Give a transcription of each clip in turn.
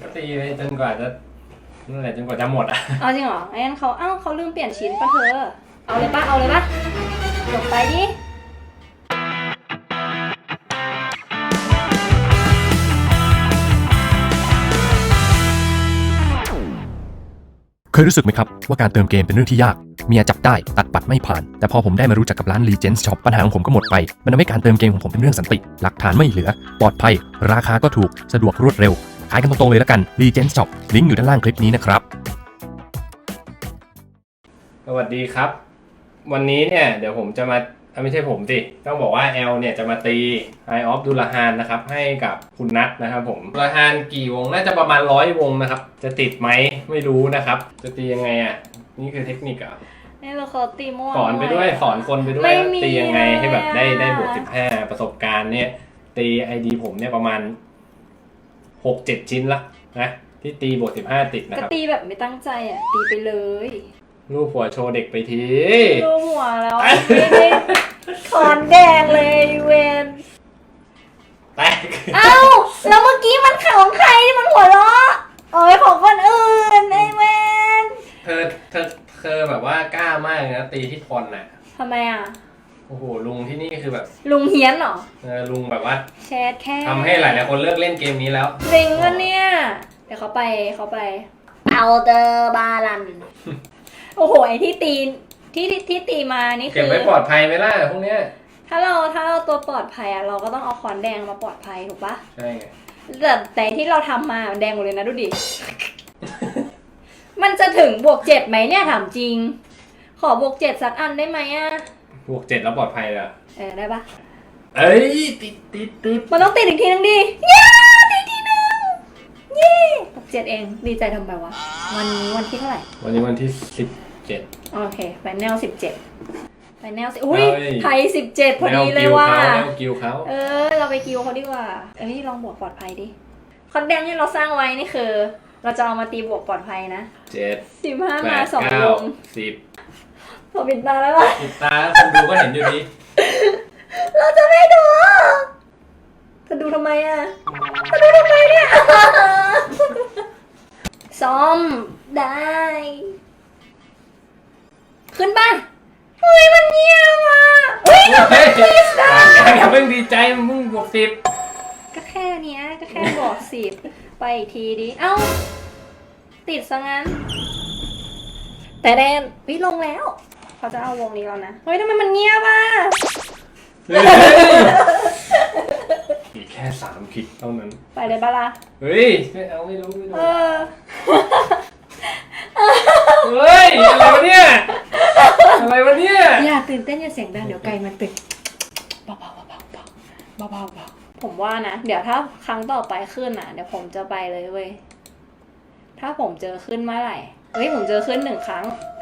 ก็ตีไปจนกว่าจะนั่นแหละจนกว่าจะหมดอะ เอาจริงเหรองั้นเขาเอ้าเขาลืมเปลี่ยนชิ้นปะเธอ เอาเลยปะเอาเลยปะจบไปดิ เคยรู้สึกไหมครับ ว่าการเติมเกมเป็นเรื่องที่ยาก เมียจับได้ตัดปัดไม่ผ่าน แต่พอผมได้มารู้จักกับร้าน Legends Shop ปัญหาของผมก็หมดไป มันทำให้การเติมเกมของผมเป็นเรื่องสันติ หลักฐานไม่เหลือ ปลอดภัย ราคาก็ถูกสะดวกรวดเร็ว ขายกันตรงๆเลยแล้วกัน Legends Shop ลิงก์อยู่ด้านล่างคลิปนี้นะครับ สวัสดีครับ วันนี้เนี่ยเดี๋ยวผมจะมาอะไม่ใช่ผมสิต้องบอกว่าแอลเนี่ยจะมาตีไอออฟดูลฮานนะครับ ให้กับคุณนัทนะครับผมดูลฮานกี่วงน่าจะประมาณร้อยวงนะครับ จะติดไหมไม่รู้นะครับ จะตียังไงอะ นี่คือเทคนิคอะนี่เราเขาตีม่วงสอนไปด้วยสอนคนไปด้วยไม่ว่ามีตียังไงให้แบบได้อะได้บวกสิบห้าประสบการณ์เนี่ยตีไอดีผมเนี่ยประมาณ หกเจ็ดชิ้นละนะที่ตีบวกสิบห้าติดนะก็ครับตีแบบไม่ตั้งใจอะ ตีไปเลยรูปหัวโชว์เด็กไปทีดูหัวแล้วไม่ได้ขอนแดงเลยเวนแตกเอ้าแล้วเมื่อกี้มันของใครที่มันหัวเราะโอ้ยของคนอื่นไอเวนเธอเธอเธอแบบว่ากล้ามากเลยนะตีที่พรน่ะทำไมอะโอ้โหลุงที่นี่คือแบบลุงเฮียนเหรอเออลุงแบบว่าแชทแค่ทำให้หลายๆคนเลิกเล่นเกมนี้แล้ว จริงวะเนี่ยเดี๋ยวเขาไปเขาไปเอาเดอร์บาลัน โอ้โหไอที่ตีที่ที่ที่ตีมานี่คืเก็บอ ไว้ปลอดภัยไหมล่ะพวกเนี้ยถ้าเราถ้าเราตัวปลอดภัยอะเราก็ต้องเอาขอนแดงมาปลอดภัยถูกปะใช่ไงแต่แต่ที่เราทำมาแดงหมดเลยนะดูดิ มันจะถึงบวกเจ็ดไหมเนี่ยถามจริง ขอบวกเจ็ดสักอันได้ไหมอะ บวกเจ็ดแล้วปลอดภัยเลยอะเออได้ปะเอ้ยติดติดติดมันต้องติดอีกทีนึงดิย้าติดทีนึงเย้บวกเจ็ดเองดีใจทำไปวะวันนี้วันที่เท่าไหร่ วันนี้วันที่สิบเจ็ด โอเคไฟแนลสิบเจ็ดไฟแนลสิอุ้ยเฮ้ย ไทยสิบเจ็ดพอดีเลยว่ะ แนวกิวเขาเออ เราไปกิวเขาดีกว่า เอ้ยลองบวกปลอดภัยดิ คอนแดงที่เราสร้างไว้นี่คือ เราจะเอามาตีบวกปลอดภัยนะเจ็ดสิบห้าแปมาดสองเก้าวงสิบ พอปิดตาแล้วป่ะติดตาคนดูก็เห็นอยู่ดีเราจะไม่ดูจะดูทำไมอะจะดูทำไมเนี่ยซ้อมได้ ขึ้นป่ะเฮ้ยมันเงียบอะเฮ้ยทำไมเฮ้ยอย่าเพิ่งดีใจมึงบวกสิบก็แค่เนี้ยก็แค่บอกสิบไปอีกทีดิ เอ้า ติดซะงั้น แต่แดนวิลงแล้ว เขาจะเอาวงนี้แล้วนะ เฮ้ยทำไมมันเงียบอะเฮ้ยอีกแค่สามคลิกเท่านั้น ไปเลยบ้าล่ะเฮ้ย ไม่เอาไม่รู้ไม่รู้เออ เฮ้ย อะไรวะเนี่ย อะไรวะเนี่ย อย่าตื่นเต้นอย่าเสียงดังเดี๋ยวไก่มันตื่นเบาๆเบาๆเบาๆเบาๆเบาๆเบาๆผมว่านะ เดี๋ยวถ้าครั้งต่อไปขึ้นอะ เดี๋ยวผมจะไปเลยเว้ย ถ้าผมเจอขึ้นเมื่อไหร่ เฮ้ยผมเจอขึ้นหนึ่งครั้งผม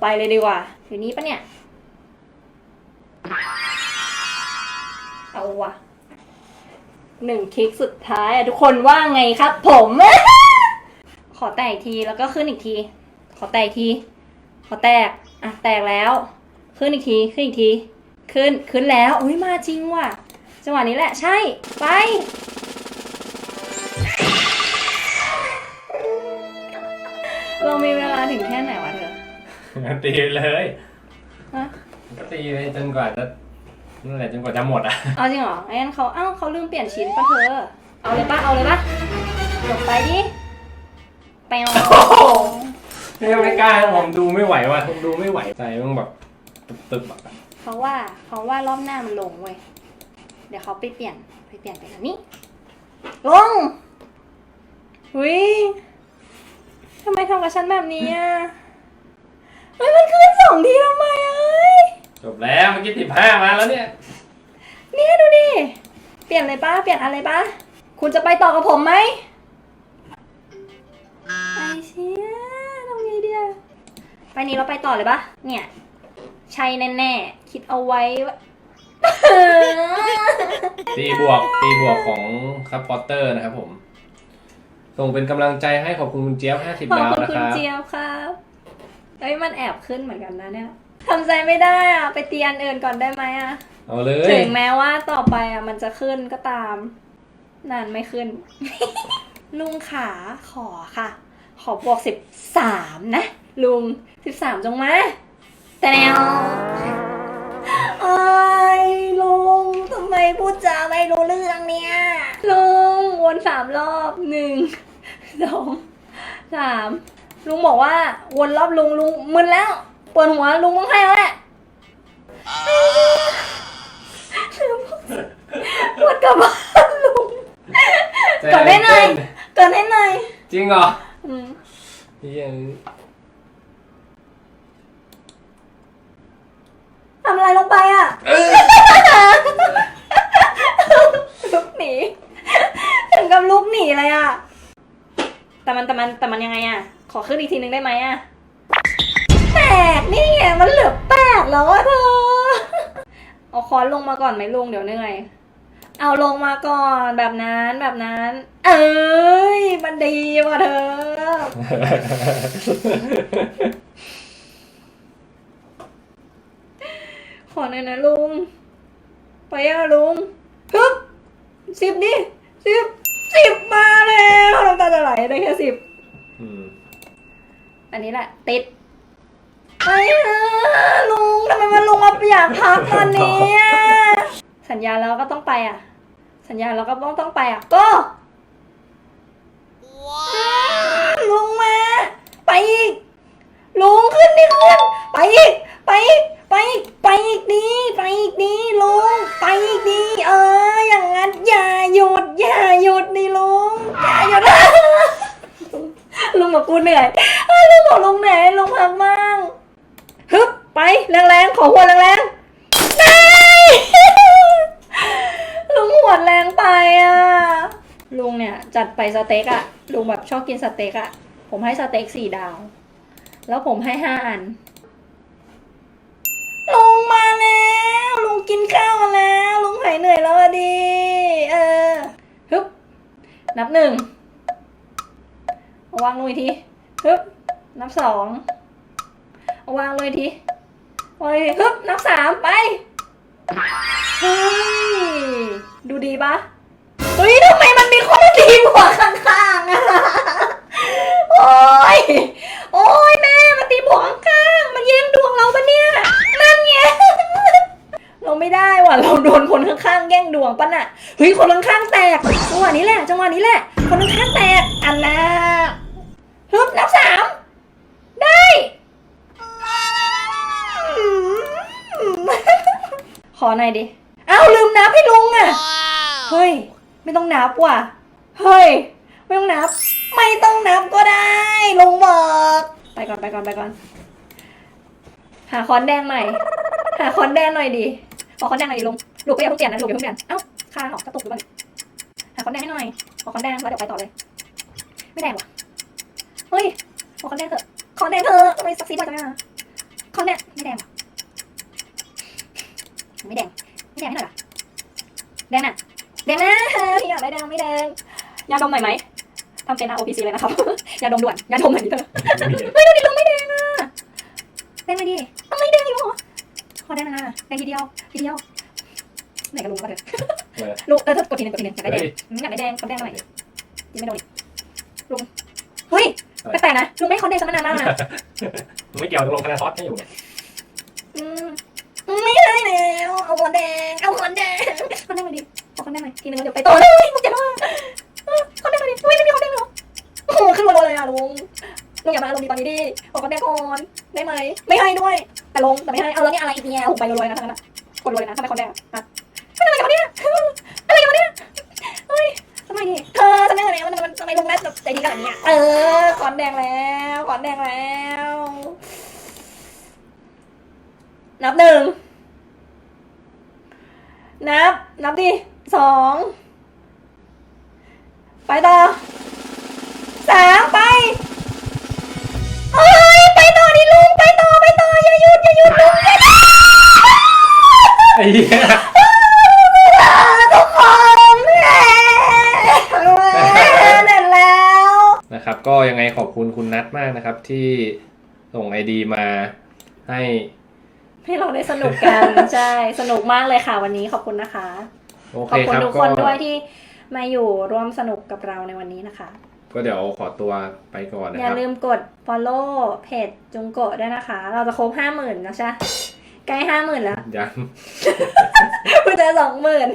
ไปเลยดีกว่า อยู่นี่ปะเนี่ย เอาวะหนึ่งคลิกสุดท้ายอะทุกคนว่าไงครับ ผม ขอแตกอีกทีแล้วก็ขึ้นอีกที ขอแตกอีกที ขอแตก อะ แตกแล้ว ขึ้นอีกที ขึ้นอีกที ขึ้น ขึ้นแล้ว อุ้ยมาจริงว่ะ จังหวะนี้แหละ ใช่ ไป เรามีเวลาถึงแค่ไหนวะเธอ ตีเลยฮะก็ตีไปจนกว่าจะนั่นแหละจนกว่าจะหมดอะเอาจริงเหรองั้นเขาเอ้าเขาลืมเปลี่ยนชิ้นปะเธอ เอาเลยปะเอาเลยปะจบไปดิไปเอาไม่ไม่กล้าผมดูไม่ไหวว่ะผมดูไม่ไหวใจมันแบบตึบๆอะเพราะว่าเพราะว่ารอบหน้ามันลงเว้ยเดี๋ยวเขาไปเปลี่ยนไปเปลี่ยนไปแบบนี้ ลงหุยทำไมทำกับฉันแบบนี้อะ เฮ้ยมันขึ้นสองทีทำไมเอ้ย จบแล้วเมื่อกี้สิบห้ามาแล้วเนี่ย เนี่ยดูดิ เปลี่ยนเลยปะเปลี่ยนอะไรปะคุณจะไปต่อกับผมไหมไอเชี่ยทำไงดีอะไปนี้เราไปต่อเลยปะเนี่ย ใช่แน่ๆ คิดเอาไว้ว่า ตีบวกตีบวกของซัพพอร์เตอร์นะครับผม ส่งเป็นกำลังใจให้ขอบคุณคุณเจี๊ยบ50ขอบดาวคุณนะคุคณรับ เจี๊ยบครับ เอ้ยมันแอบขึ้นเหมือนกันนะเนี่ยทำใจไม่ได้อะ ไปเตียนอื่นก่อนได้ไหมอะ เอาเลยถึงแม้ว่าต่อไปอะมันจะขึ้นก็ตาม นานไม่ขึ้น ลุงขาขอค่ะ ขอบวกสิบสามนะ ลุงสิบสามจงมาแต่แนวไอ้ยลุงทำไมพูดจาไม่รู้เรื่องเนี่ยลุงวนสามรอบหนึ่งสองสาม ลุงบอกว่าวนรอบลุงลุงมึนแล้วปวดหัวลุงต้องให้แล้วแหละปวดกลับบ้านลุงกดให้หน่อยเกินให้หน่อยจริงเหรออืมเหี้ยทำอะไรลงไปอะลุกหนีถึงกับลุกหนีเลยอะแต่มันแต่มันแต่มันยังไงอะ ขอขึ้นอีกทีนึงได้ไหมอะแปดนี่ไงมันเหลือแปดแล้วอะเธอ เอาคอนลงมาก่อนไหมลุงเดี๋ยวเหนื่อย เอาลงมาก่อนแบบนั้นแบบนั้น เอ้ย มันดีว่ะเธอ ขอหน่อยนะลุง ไปอะลุงฮึบสิบดิสิบสิบมาแล้วน้ำตาจะไหลได้แค่สิบอืม อันนี้แหละ ติดไปนะลุงทำไมมันลุงมาอยากพักตอนนี้อะสัญญาแล้วก็ต้องไปอะ สัญญาแล้วก็ต้องต้องไปอะก็ลุงมา ไปอีก ลุงขึ้นดิขึ้น ไปอีก ไปอีก ไปอีก ไปอีกดีไปอีกดีลุง ไปอีกดีเออ อย่างนั้นอย่าหยุดอย่าหยุดดิลุงอย่าหยุด ลุงบอกกูเหนื่อย เอ้ยลุงบอกลงเหนื่อยลุงพักบ้างฮึบไปแรงๆขอหัวแรงๆได้ลุงหัวแรงไปอะลุงเนี่ยจัดไปสเต็กอะลุงแบบชอบกินสเต็กอะผมให้สเต็กสี่ดาว แล้วผมให้ห้าอันลุงมาแล้วลุงกินข้าวมาแล้วลุงหายเหนื่อยแล้วอดีเออฮึบนับหนึ่งวางลงอีกทีฮึบ นับสองเอาวางเลงอีกทีวางลงอีกทีฮึบนับสามไปเฮ้ยดูดีปะเฮ้ยทำไมมันมีคนตีหัวข้างๆอะโอ้ยโอ้ยแม่มันตีหัวข้างมันแย่งดวงเราปะเนี่ยนั่นไงเราไม่ได้ว่ะเราโดนคนข้างๆแย่งดวงปะน่ะเฮ้ยคนข้างๆแตกจังหวะนี้แหละจังหวะนี้แหละ คนข้างๆแตกอันน่ะฮึบนับสาม ขอหน่อยดิเอ้าลืมนับให้ลุงอะ เฮ้ย ไม่ต้องนับว่ะ เฮ้ย ไม่ต้องนับ ไม่ต้องนับก็ได้ลุงบอก ไปก่อนไปก่อนไปก่อน หาคอนแดงใหม่ หาคอนแดงหน่อยดิขอคอนแดงหน่อยดิลุงลูกก็ยังเพิ่งเปลี่ยนนะลูกยังเพิ่งเปลี่ยนเอ้าค่าหอกกระตุกหรือเปล่าหาคอนแดงให้หน่อย ขอคอนแดงแล้วเดี๋ยวไปต่อเลย ไม่แดงว่ะ เฮ้ย ขอคอนแดงเถอะคอนแดงเถอะทำไมซักซีดบ่อยจังอะคอนแดงไม่แดงว่ะ ไม่แดง ไม่แดงให้หน่อยล่ะแดงน่ะ แดงนะพี่อยากได้แดงไม่แดง ยาดมหน่อยไหมทำเป็น ROPC เลยนะครับ ยาดมด่วน ยาดมหน่อยดิเธอเฮ้ยดูดิลุงไม่แดงอะแดงเลยดิทำไมแดงอีกเหรอขอแดงหนะแดงทีเดียวทีเดียวไหนกับลุงก็เถอะเออลุงเออเธอกดทีหนึงกดทีหนึงอยากได้แดงเฮ้ยอืมอยากได้แดงขอแดงหน่อยยังไม่โดนอีกลุง เฮ้ยแปลกๆนะลุงไม่ขอแดงสักนานมากนะไม่เกี่ยวกับลงคะแนนซอสให้อยู่เนี่ย อืมไม่ได้ แล้วเอนแดง เอาขอนแดงขอนแดงหน่อยดิเอาขอนแดงหน่อยทีนึงแล้วเดี๋ยวไปต่อเลยมึงจะมาเอนแดงหน่อยดิอุ้ยไม่มีขอนแดงเหรอโอ้โหขึ้นรัวๆเลยอะลุงลุงอย่ามาอารมณ์ดีตอนนี้ดิขอขอนแดงก่อนได้ไหม ไม่ให้ด้วย แต่ลงแต่ไม่ให้ เอาแล้วนี่อะไรอีกเนี่ยผมไปรัวๆเลยนะทั้งนั้นคนรวยเลยนะทำไมขอนแดงอะอะไม่อะไรกันวะเนี่ยอะไรกันวะเนี่ยเฮ้ยทำไมนี่เธอทำไมอะไรมันมันทำไมลุงนัดแบบใจดีขนาดนี้เออขอนแดงแล้วขอนแดงแล้ว นับหนึ่ง นับ นับดิสองไปต่อสามไปเอ้ยไปต่อดิลุงไปต่อไปต่ออย่าหยุดอย่าหยุดลุงอย่าหยุดไอ้เหี้ยทุกคนเย้เสร็จแล้ว นะครับ ก็ยังไงขอบคุณคุณนัทมากนะครับ ที่ส่งไอดีมาให้ ให้เราได้สนุกกัน ใช่ สนุกมากเลยค่ะวันนี้ขอบคุณนะคะ โอขเคอบคุณครับทุกก็คนด้วยที่มาอยู่ร่วมสนุกกับเราในวันนี้นะคะ ก็เดี๋ยวขอตัวไปก่อนนะอคย่ารับ ลืมกด follow เพจจุงโกะด้วยนะคะ เราจะครบห้าหมื่นแล้วใช่ใกล้ห้าหมื่นแล้ว ยังเพิ่งจะสองหมื่น